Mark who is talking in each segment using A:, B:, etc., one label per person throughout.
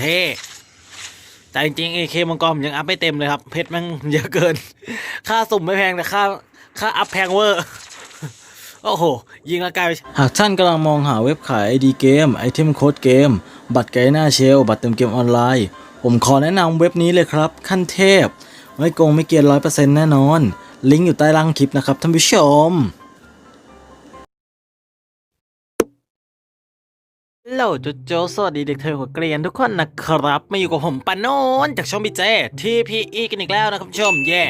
A: เท่แต่จริงๆ AK มังกรผมยังอัพไม่เต็มเลยครับ เพชรแมันเยอะเกิน ค่าสุ่มไม่แพงแต่ค่าค่าอัพแพงเวอร์โอ้โห ยิงล้วกายเป็น
B: หากท่านกำลังมองหาเว็บขาย ID เกม ไอเทมโค้ดเกม บัตรไกด์หน้าเชล บัตรเติมเกมออนไลน์ ผมขอแนะนำเว็บนี้เลยครับ ขั้นเทพ ไม่โกงไม่เกียนร้อยเปอร์เซ็นต์แน่นอน ลิงก์อยู่ใต้ล่างคลิปนะครับท่านผู้ชม
A: โหลโจโจสวัสดีเด็กเธอหัวเกรียนทุกคนนะครับ มาอยู่กับผมปานนนจากช่องพีเจทีพีอีกันอีกแล้วนะครับผู้ชมแย่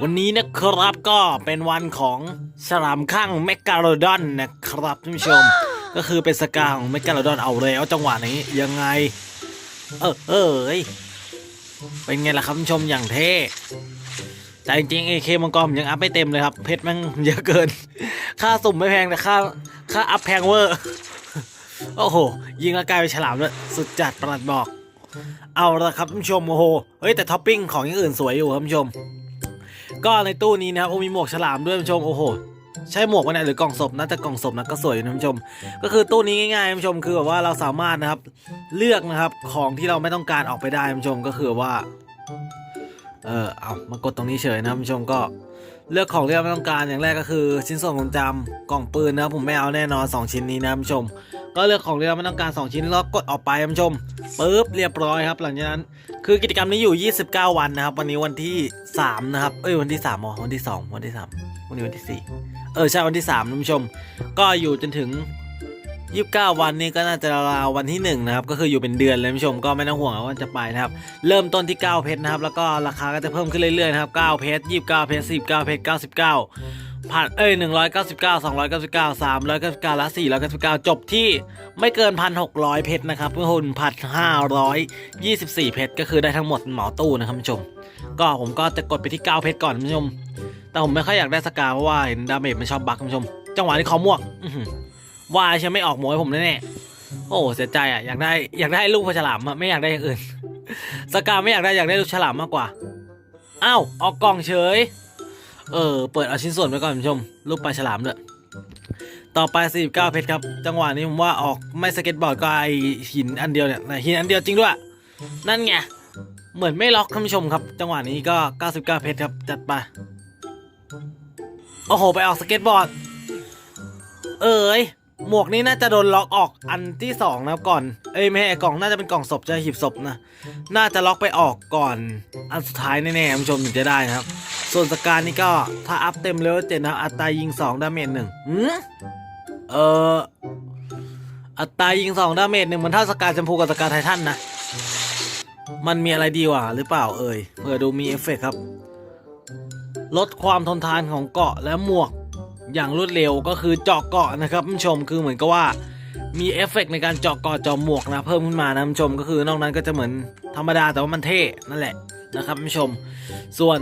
A: วันนี้นะครับก็เป็นวันของฉลามข้างเมกกาโลดอนนะครับท่านผู้ชม ก็คือเป็นสกาของเมกกาโลดอนเอาเลยเอาจังหวะนี้ยังไง เออเอยเป็นไงล่ะครับท่านผู้ชมอย่างเท่แต่จริงๆ AK มังกรยังอัพไม่เต็มเลยครับเพชรมันเยอะเกิน ค่าสุ่มไม่แพงแต่ค่าค่าอัพแพงเวอร์ โอ้โห ยิงแล้วกลายเป็นฉลามเลยสุดจัดประหลัดบอก เอาละครับท่านผู้ชมโอ้โหเฮ้ยแต่ท็อปปิ้งของอย่างอื่นสวยอยู่ครับท่านผู้ชม ก็ในตู้นี้นะครับโอ้มีหมวกฉลามด้วยท่านผู้ชมโอ้โหใช่หมวกวะเนี่ยหรือกล่องศพน่าจะกล่องศพนะก็สวยอยู่นะท่านผู้ชม ก็คือตู้นี้ง่ายๆท่านผู้ชมคือแบบว่าเราสามารถนะครับเลือกนะครับของที่เราไม่ต้องการออกไปได้ท่านผู้ชมก็คือว่า เออเอามากดตรงนี้เฉยนะท่านผู้ชมก็เลือกของที่เราไม่ต้องการอย่างแรกก็คือ ชิ้นส่วนของจำกล่องปืนนะครับผมไม่เอาแน่นอน 2 ชิ้นนี้นะท่านผู้ชม ก็เลือกของที่เราไม่ต้องการ 2 ชิ้นแล้วกดออกไปท่านผู้ชมปุ๊บเรียบร้อยครับ หลังจากนั้น คือกิจกรรมนี้อยู่ 29 วันนะครับ วันนี้วันที่ 3 นะครับ เอ้ยวันที่3อ๋อวันที่ 2 วันที่ 3 วันนี้วันที่ 4 เออใช่วันที่3ท่านผู้ชม ก็อยู่จนถึง 29 วันนี้ก็น่าจะราววันที่1นะครับก็คืออยู่เป็นเดือนเลยท่านผู้ชมก็ไม่ต้องห่วงว่าจะไปนะครับเริ่มต้นที่ 9 เพชรนะครับแล้วก็ราคาก็จะเพิ่มขึ้นเรื่อยๆนะครับ9เพชร29 เพชร49 เพชร99 ผ่านเอ้ย199 299 399และ499จบที่ไม่เกิน1,600เพชรนะครับเพื่อคุณพัน524เพชรก็คือได้ทั้งหมดหมาตู้นะครับผู้ชม ก็ผมก็จะกดไปที่9เพชรก่อนผู้ชม แต่ผมไม่ค่อยอยากได้สกาเพราะว่าเห็นดาเมจมันชอบบักผู้ชม จังหวะนี้ขอหมวกว่าใช่ไม่ออกหมวกให้ผมแน่ๆโอ้เสียใจอะอยากได้อยากได้ลูกปลาฉลามอะไม่อยากได้อย่างอื่นสกาไม่อยากได้อยากได้ลูกฉลามมากกว่าอ้าวออกกล่องเฉย เออ เปิดเอาชิ้นส่วนไปก่อนคุณผู้ชม รูปปลาฉลามด้วยต่อไป 49 เพชรครับ จังหวะนี้ผมว่าออกไม่สเก็ตบอร์ดก็ไอหินอันเดียวเนี่ยหนหินอันเดียวจริงด้วย นั่นไง เหมือนไม่ล็อกท่านผู้ชมครับ จังหวะนี้ก็ 99 เพชรครับ จัดไป โอ้โห ไปออกสเก็ตบอร์ด เอ้ยหมวกนี้น่าจะโดนล็อกออกอันที่สองนะครับก่อน เอ้ยไม่ใช่กล่องน่าจะเป็นกล่องศพจะหีบศพนะ น่าจะล็อกไปออกก่อน อันสุดท้ายแน่ๆคุณผู้ชมถึงจะได้นะครับ ส่วนสการนี่ก็ถ้าอัพเต็มเลเวลเจ็ดนะครับอัตรายิงสองดาเมจหนึ่งหืมเอออัตรายิงสองดาเมจหนึ่งเหมือนเท่าสการชมพูกับสการไททันนะ มันมีอะไรดีกว่าหรือเปล่าเอ่ยเผื่อดูมีเอฟเฟกต์ครับ ลดความทนทานของเกาะและหมวกอย่างรวดเร็วก็คือเจาะเกาะนะครับท่านผู้ชมคือเหมือนกับว่ามีเอฟเฟกต์ในการเจาะเกาะเจาะหมวกนะเพิ่มขึ้นมานะท่านผู้ชมก็คือนอกนั้นก็จะเหมือนธรรมดาแต่ว่ามันเท่นั่นแหละนะครับท่านผู้ชม ส่วน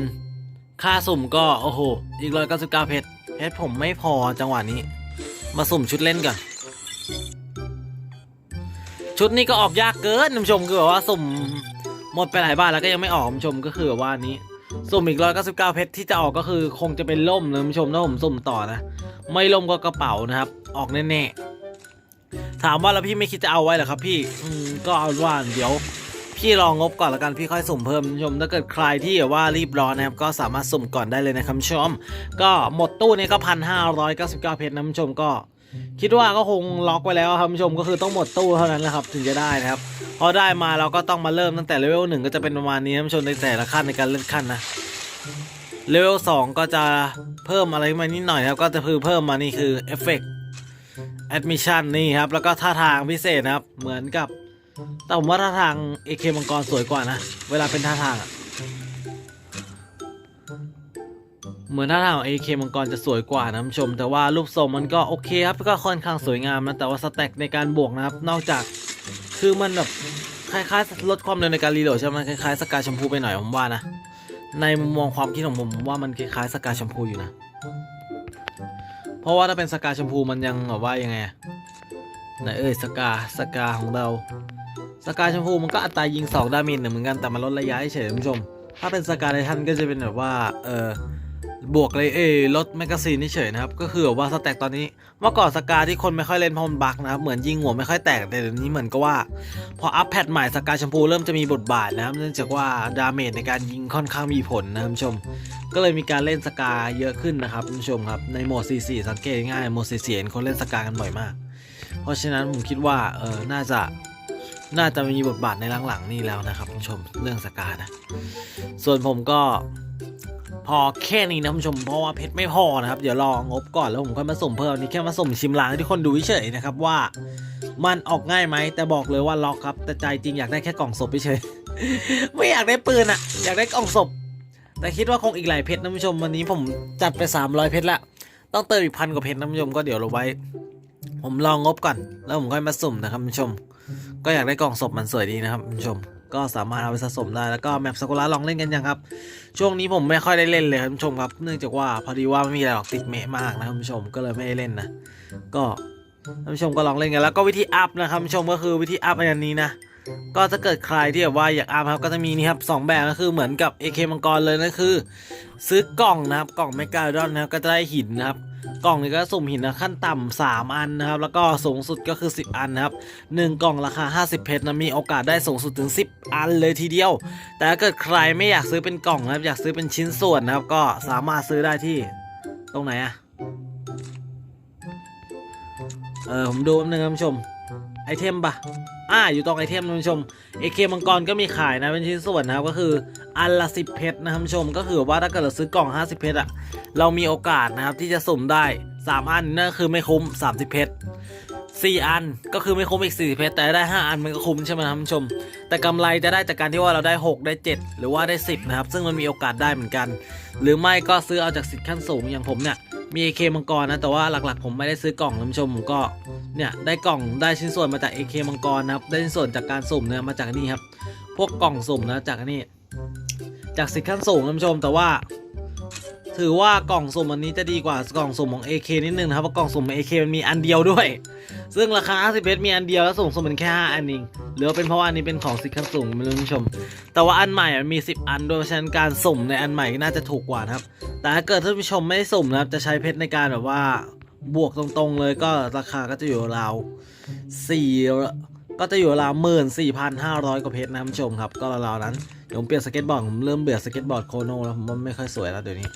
A: ค่าสุ่มก็โอ้โห อีกร้อยเก้าสิบเก้าเพชรเพชรผมไม่พอจังหวะนี้ มาสุ่มชุดเล่นก่อน ชุดนี้ก็ออกยากเกินท่านผู้ชมคือแบบว่าสุ่มหมดไปหลายบ้านแล้วก็ยังไม่ออกท่านผู้ชมก็คือแบบว่านี้ สุ่มอีกร้อยเก้าสิบเก้าเพชรที่จะออกก็คือคงจะเป็นล่มนะคุณผู้ชมถ้าผมสุ่มต่อนะ ไม่ล่มก็กระเป๋านะครับ ออกแน่ๆถามว่าแล้วพี่ไม่คิดจะเอาไว้เหรอครับพี่ อืมก็เอาว่าเดี๋ยว พี่รองงบก่อนละกันพี่ค่อยสุ่มเพิ่มชมถ้าเกิดใครที่ว่ารีบร้อนนะครับก็สามารถสุ่มก่อนได้เลยนะครับคุณผู้ชม ก็หมดตู้นี้ก็พันห้าร้อยเก้าสิบเก้าเพชรนะคุณผู้ชมก็ คิดว่าก็คงล็อกไว้แล้วครับคุณผู้ชมก็คือต้องหมดตู้เท่านั้นแหละครับถึงจะได้นะครับพอได้มาเราก็ต้องมาเริ่มตั้งแต่เลเวลหนึ่งก็จะเป็นประมาณนี้ท่านผู้ชมในแต่ละขั้นในการเลื่อนขั้นนะเลเวลสองก็จะเพิ่มอะไรมานิดหน่อยครับก็จะคือเพิ่มมานี่คือเอฟเฟกต์แอดมิชชั่นนี่ครับแล้วก็ท่าทางพิเศษนะครับเหมือนกับ แต่ผมว่าท่าทางเอเคมังกรสวยกว่านะ เวลาเป็นท่าทางอะเหมือนท่าทางของเอเคมังกรจะสวยกว่านะท่านผู้ชม แต่ว่ารูปทรงมันก็โอเคครับ ก็ค่อนข้างสวยงามนะ แต่ว่าสแต็กในการบวกนะครับ นอกจากคือมันแบบคล้ายๆลดความเร็วในการรีโหลดใช่ไหมคล้ายๆสกาชมพูไปหน่อยผมว่านะ ในมุมมองความคิดของผมผมว่ามันคล้ายๆสกาชมพูอยู่นะ เพราะว่าถ้าเป็นสกาชมพูมันยังแบบว่ายังไงอะไหนเอ่ยสกาสกาของเรา สกาชมพูมันก็อัตรายิง2ดาเมจเหมือนกันแต่มันลดระยะเฉยคุณผู้ชม ถ้าเป็นสกาไททันก็จะเป็นแบบว่าเออบวกเลยเอลดแมกกาซีนเฉยนะครับ ก็คือแบบว่าสแต็กตอนนี้เมื่อก่อนสกาที่คนไม่ค่อยเล่นเพราะมันบักนะครับ เหมือนยิงหัวไม่ค่อยแตกแต่เดี๋ยวนี้เหมือนก็ว่า พออัพแพทใหม่สกาแชมพูเริ่มจะมีบทบาทนะครับเนื่องจากว่าดาเมจในการยิงค่อนข้างมีผลนะครับคุณผู้ชม ก็เลยมีการเล่นสกาเยอะขึ้นนะครับคุณผู้ชมครับในโหมด4 4สังเกตง่ายโหมด4 4เห็นคนเล่นสกากันบ่อยมาก เพราะฉะนั้นผมคิดว่าเออน่าจะ น่าจะมีบทบาทในหลังๆนี่แล้วนะครับคุณผู้ชมเรื่องสกานะ ส่วนผมก็พอแค่นี้นะคุณผู้ชมเพราะว่าเพชรไม่พอนะครับ เดี๋ยวรองบก่อนแล้วผมค่อยมาส่งเพิ่มนี่แค่มาส่งชิมลางให้ทุกคนดูเฉยนะครับว่ามันออกง่ายไหมแต่บอกเลยว่าล็อกครับ แต่ใจจริงอยากได้แค่กล่องศพเฉยไม่อยากได้ปืนอะอยากได้กล่องศพ แต่คิดว่าคงอีกหลายเพชรนะคุณผู้ชมวันนี้ผมจัดไป 300 เพชรละต้องเติมอีกพันกว่าเพชรนะคุณผู้ชมก็เดี๋ยวเราไว้ ผมลองงบก่อนแล้วผมค่อยมาสุ่มนะครับคุณผู้ชม ก็อยากได้กล่องศพมันสวยดีนะครับคุณผู้ชมก็สามารถเอาไปสะสมได้แล้วก็แมปซากุระลองเล่นกันยังครับ ช่วงนี้ผมไม่ค่อยได้เล่นเลยครับคุณผู้ชมครับ เนื่องจากว่าพอดีว่าไม่มีอะไรหรอกติดเมะมากนะคุณผู้ชมก็เลยไม่ได้เล่นนะก็ท่านผู้ชมก็ลองเล่นกันแล้วก็วิธีอัพนะครับผู้ชมก็คือวิธีอัพอันนี้นะ ก็ถ้าเกิดใครที่แบบว่าอยากอัพครับก็จะมีนี่ครับสองแบบก็คือเหมือนกับ AK มังกรเลยนั่นคือ ซื้อกล่องนะครับกล่องเมกาดอนนะครับก็จะได้หินนะครับ กล่องนี้ก็สุ่มหินนะขั้นต่ำสามอันนะครับ แล้วก็สูงสุดก็คือ 10 อันนะครับหนึ่งกล่องราคา 50 เพชรนะมีโอกาสได้สูงสุดถึง 10 อันเลยทีเดียว แต่ถ้าเกิดใครไม่อยากซื้อเป็นกล่องนะครับอยากซื้อเป็นชิ้นส่วนนะครับ ก็สามารถซื้อได้ที่ตรงไหนอะเออผมดูแป๊บนึงครับคุณผู้ชม ไอเทมปะอ่า อยู่ตรงไอเทมนะคุณผู้ชม AK มังกรก็มีขายนะเป็นชิ้นส่วนนะครับก็คืออันละ10เพชรนะครับคุณผู้ชมก็คือว่าถ้าเกิดเราซื้อกล่อง 50 เพชรอะเรามีโอกาสนะครับที่จะสุ่มได้ 3 อันนั่นคือไม่คุ้ม 30 เพชร4อันก็คือไม่คุ้มอีก40เพชรแต่ได้ 5 อันมันก็คุ้มใช่ไหมครับคุณผู้ชม แต่กำไรจะได้จากการที่ว่าเราได้ 6 ได้ 7 หรือว่าได้ 10 นะครับ ซึ่งมันมีโอกาสได้เหมือนกัน หรือไม่ก็ซื้อเอาจากสิทธิ์ขั้นสูงอย่างผมเนี่ย มี AK มังกรนะ แต่ว่าหลักๆ ผมไม่ได้ซื้อกล่องนะคุณผู้ชมผมก็เนี่ยได้กล่องได้ชิ้นส่วนมาจาก AK มังกรนะครับ ได้ชิ้นส่วนจากการสุ่มเนี่ยมาจากนี่ครับ พวกกล่องสุ่มนะจากนี่จากสิทธิ์ขั้นสูงนะคุณผู้ชมแต่ว่า ถือว่ากล่องสุ่มอันนี้จะดีกว่ากล่องสุ่มของ AK นิดนึงนะครับเพราะกล่องสุ่มของ AK มันมีอันเดียวด้วย ซึ่งราคา50เพชรมีอันเดียวแล้วส่งสุ่มมันแค่5อันเองหรือว่าเป็นเพราะว่าอันนี้เป็นของสิทธิ์ขั้นสูงไม่รู้คุณผู้ชม แต่ว่าอันใหม่มันมี 10 อันด้วยเพราะฉะนั้นการสุ่มในอันใหม่น่าจะถูกกว่านะครับแต่ถ้าเกิดท่านผู้ชมไม่ได้สุ่มนะครับจะใช้เพชรในการแบบว่าบวกตรงๆเลยก็ราคาก็จะอยู่ราวสี่ก็จะอยู่ราวหมื่นสี่พันห้าร้อยกว่าเพชรนะท่านผู้ชมครับก็ราวๆนั้นเดี๋ยวผมเปลี่ยนสเก็ตบอร์ดผมเริ่มเบื่อสเก็ตบอร์ดโคโนแล้วผมว่าไม่ค่อยสวยแล้วเดี๋ยวนี้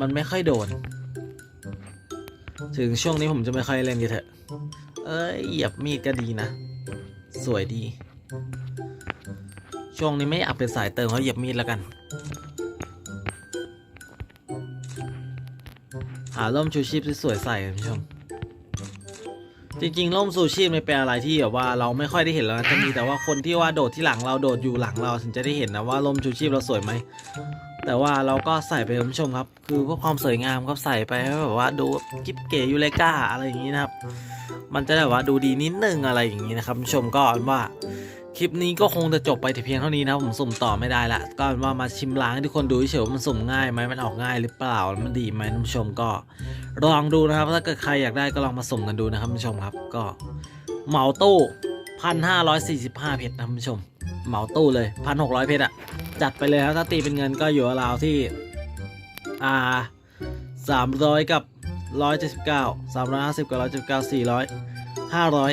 A: มันไม่ค่อยโดน ถึงช่วงนี้ผมจะไม่ค่อยเล่นกันเถอะ เอ้ยเหยียบมีดก็ดีนะ สวยดี ช่วงนี้ไม่อยากเป็นสายเติมเขาเหยียบมีดแล้วกัน หาร่มชูชีพที่สวยใส่คุณผู้ชมจริงๆร่มชูชีพไม่เป็นอะไรที่แบบว่าเราไม่ค่อยได้เห็นแล้วนะจะมีแต่ว่าคนที่ว่าโดดที่หลังเราโดดอยู่หลังเราถึงจะได้เห็นนะว่าร่มชูชีพเราสวยไหม แต่ว่าเราก็ใส่ไปคุณผู้ชมครับ คือเพื่อความสวยงามครับใส่ไปให้แบบว่าดูกิ๊บเก๋ยูเลก้าอะไรอย่างนี้นะครับ มันจะได้แบบว่าดูดีนิดนึงอะไรอย่างนี้นะครับคุณผู้ชมก็เอานว่าคลิปนี้ก็คงจะจบไปแต่เพียงเท่านี้นะผมสุ่มต่อไม่ได้ละก็เอานว่ามาชิมล้างทุกคนดูเฉยๆมันสุ่มง่ายไหมมันออกง่ายหรือเปล่ามันดีไหมท่านผู้ชมก็ลองดูนะครับ ถ้าเกิดใครอยากได้ก็ลองมาสุ่มกันดูนะครับท่านผู้ชมครับ ก็เหมาตู้พันห้าร้อยสี่สิบห้าเพชรนะท่านผู้ชม เหมาตู้เลยพันหกร้อยเพชรอะจัดไปเลยครับถ้าตีเป็นเงินก็อยู่ราวที่ อ่าสามร้อยกับร้อยเจ็ดสิบเก้าสามร้อยห้าสิบกับร้อยเจ็ดสิบเก้าสี่ร้อยห้าร้อย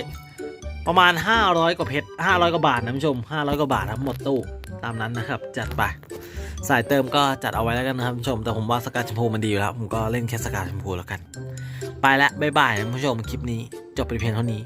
A: ประมาณห้าร้อยกว่าเพชรห้าร้อยกว่าบาทนะผู้ชมห้าร้อยกว่าบาทครับหมดตู้ตามนั้นนะครับ จัดไปสายเติมก็จัดเอาไว้แล้วกันนะครับผู้ชมแต่ผมว่าสกาชมพูมันดีอยู่แล้วผมก็เล่นแค่สกาชมพูแล้วกัน ไปละบ๊ายบายนะผู้ชมคลิปนี้จบไปเพียงเท่านี้